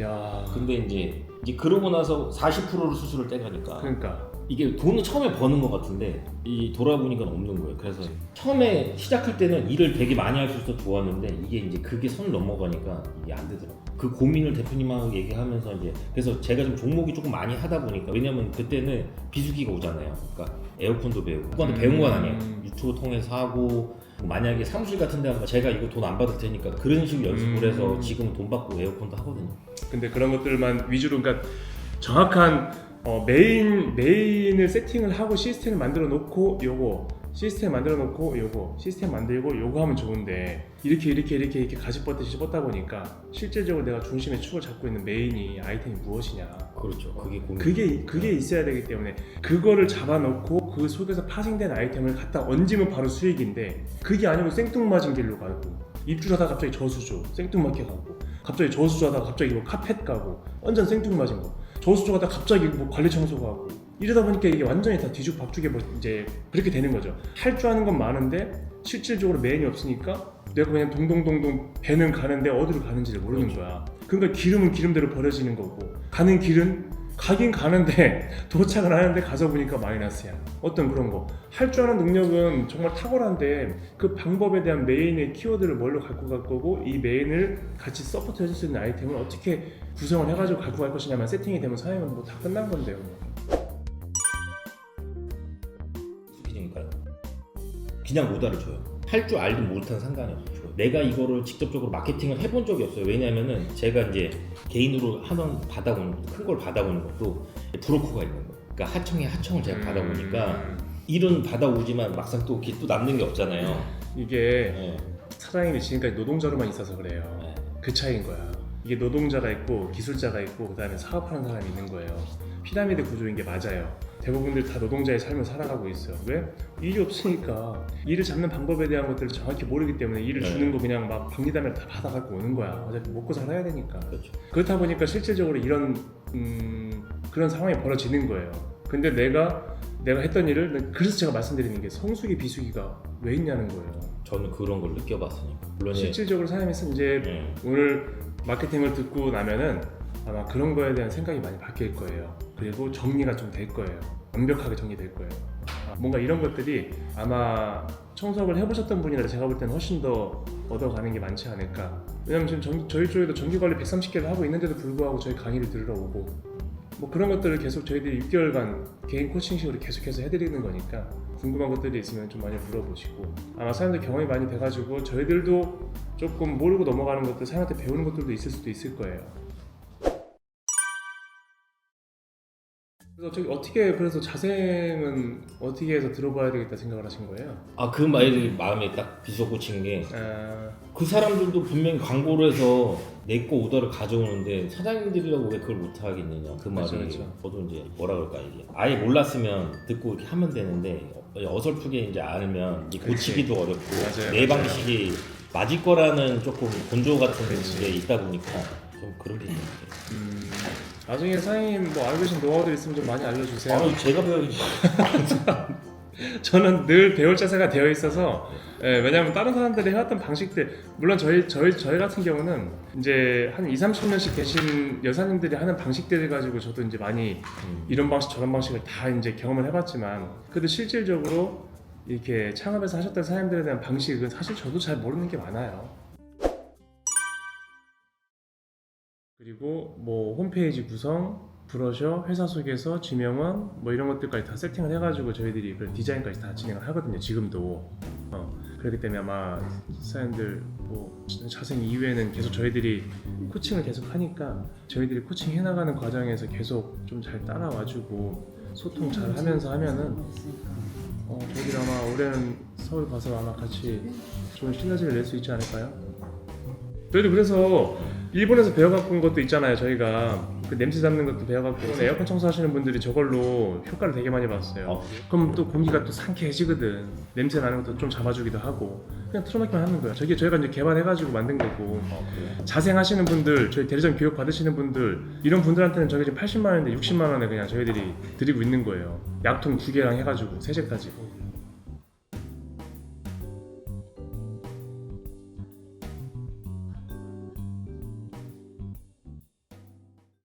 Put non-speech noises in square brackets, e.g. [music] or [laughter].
야. 근데 이제 이제 그러고 나서 40%를 수수료 떼가니까 그러니까 이게 돈을 처음에 버는 것 같은데 이 돌아보니까 없는 거예요. 그래서 처음에 시작할 때는 일을 되게 많이 할 수 있어서 좋았는데 이게 이제 그게 선 넘어가니까 이게 안 되더라고요. 그 고민을 대표님하고 얘기하면서 이제 그래서 제가 좀 종목이 조금 많이 하다 보니까 왜냐면 그때는 비수기가 오잖아요. 그러니까 에어컨도 배우고 그거는 음. 배운 건 아니에요. 유튜브 통해서 하고 만약에 사무실 같은 데 하면 제가 이거 돈 안 받을 테니까 그런 식으로 연습을 음. 해서 지금 돈 받고 에어컨도 하거든요. 근데 그런 것들만 위주로 그러니까 정확한 어, 메인 메인을 세팅을 하고 시스템을 만들어 놓고 요거 시스템 만들어 놓고 요거 시스템 만들고 요거 하면 좋은데 이렇게 이렇게 이렇게 이렇게 가지 뻗듯이 뻗다 보니까 실질적으로 내가 중심의 축을 잡고 있는 메인이 아이템이 무엇이냐 그렇죠. 그게 고민. 그게 그게 있어야 되기 때문에 그거를 잡아놓고 그 속에서 파생된 아이템을 갖다 얹으면 바로 수익인데 그게 아니고 생뚱맞은 길로 가고 입주하다가 갑자기 저수조 생뚱맞게 가고 갑자기 저수조하다가 갑자기 뭐 카펫 가고 완전 생뚱맞은 거 저수조 가다가 갑자기 뭐 관리 청소 가고 이러다 보니까 이게 완전히 다 뒤죽박죽에 뭐 이제 그렇게 되는 거죠 할 줄 아는 건 많은데 실질적으로 메인이 없으니까 내가 그냥 동동동동 배는 가는데 어디로 가는지를 모르는 거야 그러니까 기름은 기름대로 버려지는 거고 가는 길은 가긴 가는데 [laughs] 도착을 하는데 가서 보니까 마이너스야. 어떤 그런 거. 할 줄 아는 능력은 정말 탁월한데 그 방법에 대한 메인의 키워드를 뭘로 갖고 갈 거고 이 메인을 같이 서포트 해줄 수 있는 아이템을 어떻게 구성을 해가지고 갖고 갈 것이냐만 세팅이 되면 사용은 뭐 다 끝난 건데요. 그냥 오다를 줘요. 할 줄 알든 못하는 상관이 없어요. 내가 이거를 직접적으로 마케팅을 해본 적이 없어요. 왜냐면은 제가 이제 개인으로 하던 받아오는 큰걸 받아오는 것도 브로커가 있는 거예요. 그러니까 하청에 하청을 제가 받아보니까 음, 일은 받아오지만 막상 또, 이렇게 또 남는 게 없잖아요. 이게 네. 사장님이 지금까지 노동자로만 있어서 그래요. 네. 그 차이인 거야. 이게 노동자가 있고 기술자가 있고 그다음에 사업하는 사람이 있는 거예요. 피라미드 구조인 게 맞아요. 대부분들 다 노동자의 삶을 살아가고 있어요. 왜? 일이 없으니까 일을 잡는 방법에 대한 것들을 정확히 모르기 때문에 일을 네. 주는 거 그냥 막 방리담을 다 받아갖고 오는 거야. 어차피 먹고 살아야 되니까. 그렇죠. 그렇다 보니까 실질적으로 이런 음, 그런 상황이 벌어지는 거예요. 근데 내가 내가 했던 일을 그래서 제가 말씀드리는 게 성수기 비수기가 왜 있냐는 거예요. 저는 그런 걸 느껴봤으니까. 물론 예. 실질적으로 사람이 이제 네. 오늘 마케팅을 듣고 나면은 아마 그런 거에 대한 생각이 많이 바뀔 거예요. 그리고 정리가 좀 될 거예요. 완벽하게 정리될 거예요. 아, 뭔가 이런 것들이 아마 청소업을 해보셨던 분이라 제가 볼 때는 훨씬 더 얻어가는 게 많지 않을까. 왜냐면 지금 전- 저희 쪽에도 정기관리 130개를 하고 있는데도 불구하고 저희 강의를 들으러 오고 뭐 그런 것들을 계속 저희들이 6개월간 개인 코칭식으로 계속해서 해드리는 거니까 궁금한 것들이 있으면 좀 많이 물어보시고 아마 사람들 경험이 많이 돼가지고 저희들도 조금 모르고 넘어가는 것들 사람한테 배우는 것들도 있을 수도 있을 거예요. 그래서 저기 어떻게 그래서 자생은 어떻게 해서 들어봐야 되겠다 생각을 하신 거예요? 아, 그 말이 마음에 딱 비석꽂힌 게 아, 그 사람들도 분명히 광고를 해서 내 거 오더를 가져오는데 사장님들이라고 왜 그걸 못 하겠느냐 그 말이 그렇죠, 그렇죠. 저도 이제 뭐라 그럴까 이게 아예 몰랐으면 듣고 이렇게 하면 되는데 어설프게 이제 알면 그렇지. 고치기도 어렵고 맞아요, 내 맞아요. 방식이 맞을 거라는 조금 곤조 같은 그렇지. 게 있다 보니까 좀 그런 게 있는 것 같아요. 음, 나중에 사장님 뭐 알고 계신 노하우들 있으면 좀 많이 알려주세요. 아, 제가 배워야지. [laughs] 저는 늘 배울 자세가 되어 있어서 예, 왜냐하면 다른 사람들이 해왔던 방식들 물론 저희 저희 저희 같은 경우는 이제 한 2, 30년씩 계신 여사님들이 하는 방식들을 가지고 저도 이제 많이 음. 이런 방식 저런 방식을 다 이제 경험을 해봤지만 그래도 실질적으로 이렇게 창업에서 하셨던 사람들에 대한 방식은 사실 저도 잘 모르는 게 많아요. 그리고 뭐 홈페이지 구성, 브러셔, 회사 소개서, 지명원 뭐 이런 것들까지 다 세팅을 해가지고 저희들이 그 디자인까지 다 진행을 하거든요. 지금도. 어, 그렇기 때문에 아마 사람들 뭐 자생 이후에는 계속 저희들이 코칭을 계속 하니까 저희들이 코칭 해나가는 과정에서 계속 좀 잘 따라와주고 소통 잘 하면서 하면은 어, 저희들 아마 올해는 서울 가서 아마 같이 좋은 시너지를 낼 수 있지 않을까요? 저희도 그래서 일본에서 배워갖고 온 것도 있잖아요. 저희가 그 냄새 잡는 것도 배워갖고 에어컨 청소하시는 분들이 저걸로 효과를 되게 많이 봤어요. 어. 그럼 또 공기가 또 상쾌해지거든. 냄새 나는 것도 좀 잡아주기도 하고 그냥 틀어막기만 하는 거야. 저게 저희가 이제 개발해가지고 만든 거고 어? 자생하시는 분들, 저희 대리점 교육 받으시는 분들 이런 분들한테는 저게 지금 80만 원인데 60만 원에 그냥 저희들이 드리고 있는 거예요. 약통 두 개랑 해가지고 세제까지.